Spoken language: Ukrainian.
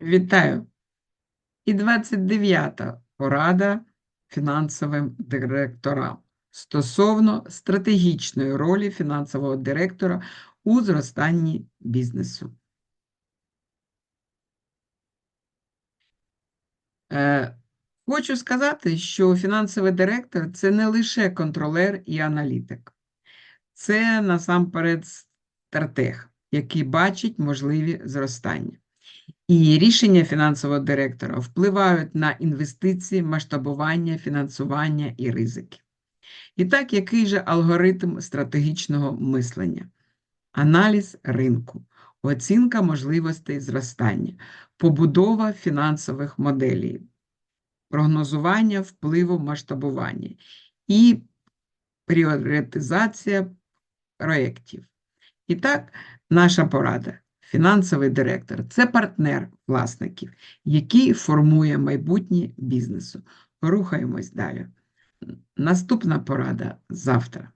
Вітаю! І 29-та порада фінансовим директорам стосовно стратегічної ролі фінансового директора у зростанні бізнесу. Е, Хочу сказати, що фінансовий директор це не лише контролер і аналітик, це насамперед стратег, який бачить можливі зростання. І рішення фінансового директора впливають на інвестиції, масштабування, фінансування і ризики. І так, який же алгоритм стратегічного мислення? Аналіз ринку, оцінка можливостей зростання, побудова фінансових моделей, прогнозування впливу масштабування і пріоритизація проєктів. І так, наша порада. Фінансовий директор це партнер власників, який формує майбутнє бізнесу. Рухаємось далі. Наступна порада завтра.